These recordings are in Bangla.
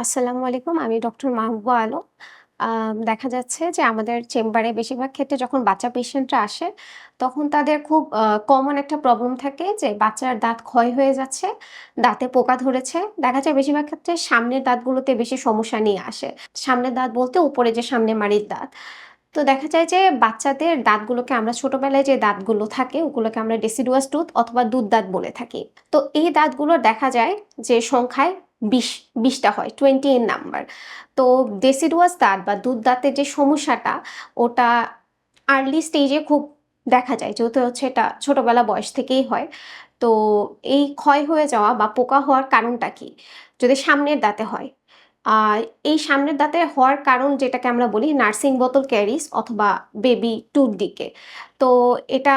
আসসালামু আলাইকুম, আমি ডক্টর মাহবুবা আলম। দেখা যাচ্ছে যে আমাদের চেম্বারে বেশিরভাগ ক্ষেত্রে যখন বাচ্চা পেশেন্টরা আসে, তখন তাদের খুব কমন একটা প্রবলেম থাকে যে বাচ্চার দাঁত ক্ষয় হয়ে যাচ্ছে, দাঁতে পোকা ধরেছে। দেখা যায় বেশিরভাগ ক্ষেত্রে সামনের দাঁতগুলোতে বেশি সমস্যা নিয়ে আসে। সামনের দাঁত বলতে উপরে যে সামনে মাড়ির দাঁত। তো দেখা যায় যে বাচ্চাদের দাঁতগুলোকে আমরা ছোটবেলায় যে দাঁতগুলো থাকে, ওগুলোকে আমরা ডেসিডুয়াস টুথ অথবা দুধ দাঁত বলে থাকি। তো এই দাঁতগুলো দেখা যায় যে সংখ্যায় বিশ, বিশটা হয় টোয়েন্টি এর নাম্বার তো ডেসিডুয়াস দাঁত বা দুধ দাঁতের যে সমস্যাটা, ওটা আর্লি স্টেজে খুব দেখা যায়, যেহেতু হচ্ছে এটা ছোটোবেলা বয়স থেকেই হয়। তো এই ক্ষয় হয়ে যাওয়া বা পোকা হওয়ার কারণটা কি? যদি সামনের দাঁতে হয় আর এই সামনের দাঁতে হওয়ার কারণ যেটাকে আমরা বলি নার্সিং বোতল ক্যারিস অথবা বেবি টুর দিকে। তো এটা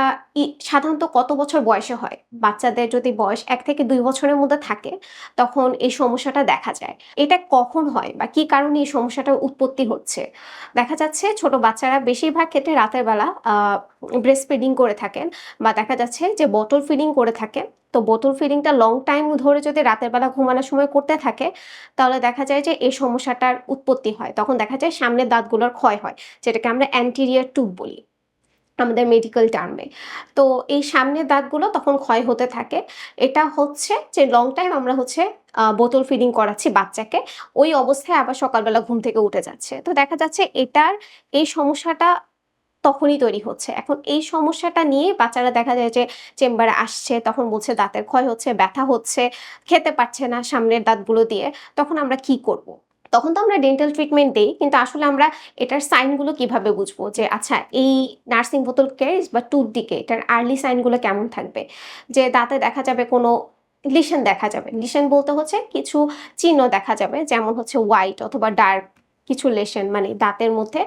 সাধারণত কত বছর বয়সে হয়? বাচ্চাদের যদি বয়স এক থেকে দুই বছরের মধ্যে থাকে, তখন এই সমস্যাটা দেখা যায়। এটা কখন হয় বা কি কারণে এই সমস্যাটার উৎপত্তি হচ্ছে? দেখা যাচ্ছে ছোট বাচ্চারা বেশিরভাগ ক্ষেত্রে রাতের বেলা ব্রেস্ট ফিডিং করে থাকেন বা দেখা যাচ্ছে যে বটল ফিডিং করে থাকেন। তো বোতল ফিডিংটা লং টাইম ধরে যদি রাতের বেলা ঘুমানোর সময় করতে থাকে, তাহলে দেখা যায় যে এই সমস্যাটার উৎপত্তি হয়। তখন দেখা যায় সামনের দাঁতগুলোর ক্ষয় হয়, যেটাকে আমরা অ্যান্টিরিয়ার টুব বলি, আমাদের মেডিকেল টার্মে তো এই সামনের দাঁতগুলো তখন ক্ষয় হতে থাকে। এটা হচ্ছে যে লং টাইম আমরা হচ্ছে বোতল ফিডিং করাচ্ছি বাচ্চাকে, ওই অবস্থায় আবার সকালবেলা ঘুম থেকে উঠে যাচ্ছে। তো দেখা যাচ্ছে এটার, এই সমস্যাটা তখনই তৈরি হচ্ছে। এখন এই সমস্যাটা নিয়ে বাচ্চারা দেখা যায় যে চেম্বারে আসছে, তখন বলছে দাঁতের ক্ষয় হচ্ছে, ব্যথা হচ্ছে, খেতে পারছে না সামনের দাঁতগুলো দিয়ে, তখন আমরা কি করব। তখন তো আমরা ডেন্টাল ট্রিটমেন্ট দিই, কিন্তু আসলে আমরা এটার সাইনগুলো কীভাবে বুঝব যে আচ্ছা এই নার্সিং বোতল কেয়ারিস বা টুথ দিকে এটার আর্লি সাইনগুলো কেমন থাকবে? যে দাঁতে দেখা যাবে কোনো লিশন দেখা যাবে। লিশন বলতে হচ্ছে কিছু চিহ্ন দেখা যাবে, যেমন হচ্ছে হোয়াইট অথবা ডার্ক কিছু লেশন মানে দাঁতের মধ্যে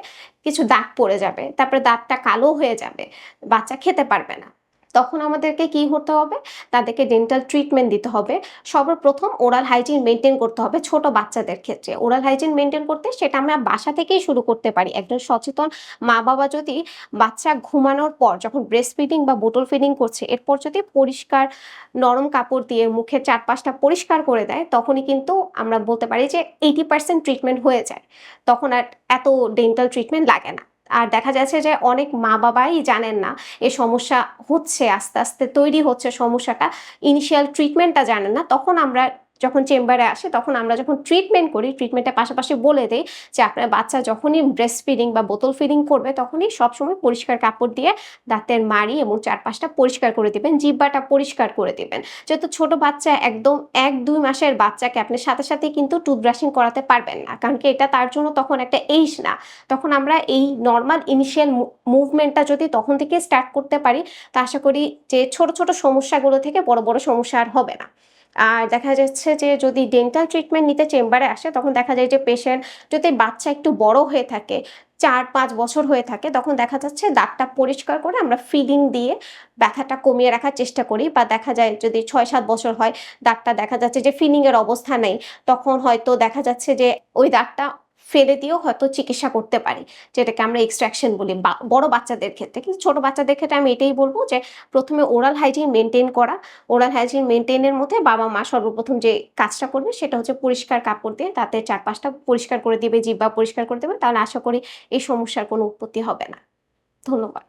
কিছু দাগ পড়ে যাবে, তারপরে দাঁতটা কালো হয়ে যাবে, বাচ্চা খেতে পারবে না। তখন আমাদেরকে কি করতে হবে? তাদেরকে ডেন্টাল ট্রিটমেন্ট দিতে হবে। সর্বপ্রথম ওরাল হাইজিন মেনটেন করতে হবে ছোট বাচ্চাদের ক্ষেত্রে। ওরাল হাইজিন মেনটেন করতে সেটা আমরা বাসা থেকেই শুরু করতে পারি। একজন সচেতন মা বাবা যদি বাচ্চা ঘুমানোর পর যখন ব্রেস্ট ফিডিং বা বোটল ফিডিং করছে, এরপর যদি পরিষ্কার নরম কাপড় দিয়ে মুখের চারপাশটা পরিষ্কার করে দেয়, তখনই কিন্তু আমরা বলতে পারি যে এইটি পার্সেন্ট ট্রিটমেন্ট হয়ে যায়। তখন আর এত ডেন্টাল ট্রিটমেন্ট লাগে না। আর দেখা যাচ্ছে যে অনেক মা বাবাই জানেন না, এ সমস্যা হচ্ছে, আস্তে আস্তে তৈরি হচ্ছে সমস্যাটা। ইনিশিয়াল ট্রিটমেন্টটা জানেন না, তখন আমরা যখন চেম্বারে আসে, তখন আমরা যখন ট্রিটমেন্ট করি ট্রিটমেন্টের পাশাপাশি বলে দিই যে আপনার বাচ্চা যখনই ব্রেস্ট ফিডিং বা বোতল ফিডিং করবে, তখনই সবসময় পরিষ্কার কাপড় দিয়ে দাঁতের মাড়ি এবং চারপাশটা পরিষ্কার করে দিবেন জিব্বাটা পরিষ্কার করে দিবেন। যেহেতু ছোট বাচ্চা একদম এক, দুই মাসের বাচ্চাকে আপনি সাথে সাথে কিন্তু টুথব্রাশিং করাতে পারবেন না। কারণ কি এটা তার জন্য তখন একটা এইজ না। তখন আমরা এই নর্মাল ইনিশিয়াল মুভমেন্টটা যদি তখন থেকে স্টার্ট করতে পারি, তা আশা করি যে ছোট ছোট সমস্যাগুলো থেকে বড় বড় সমস্যা আর হবে না। আর দেখা যাচ্ছে যে যদি ডেন্টাল ট্রিটমেন্ট নিতে চেম্বারে আসে, তখন দেখা যায় যে পেশেন্ট যদি বাচ্চা একটু বড় হয়ে থাকে, চার পাঁচ বছর হয়ে থাকে, তখন দেখা যাচ্ছে দাঁতটা পরিষ্কার করে আমরা ফিলিং দিয়ে ব্যথাটা কমিয়ে রাখার চেষ্টা করি। বা দেখা যায় যদি ছয় সাত বছর হয়, দাঁতটা দেখা যাচ্ছে যে ফিলিংয়ের অবস্থা নেই, তখন হয়তো দেখা যাচ্ছে যে ওই দাঁতটা ফেলে দিয়েও হয়তো চিকিৎসা করতে পারি। যেটাকে আমরা এক্সট্রাকশন বলি বড় বাচ্চাদের ক্ষেত্রে। কিন্তু ছোট বাচ্চাদের ক্ষেত্রে আমি এটাই বলব যে, প্রথমে ওরাল হাইজিন মেনটেন করা। ওরাল হাইজিন মেনটেনের মধ্যে বাবা মা সর্বপ্রথম যে কাজটা করবে সেটা হচ্ছে পরিষ্কার কাপড় দিয়ে তাতে চারপাশটা পরিষ্কার করে দিবে জিব্বা পরিষ্কার করে দেবে। তাহলে আশা করি এই সমস্যার কোনো উৎপত্তি হবে না। ধন্যবাদ।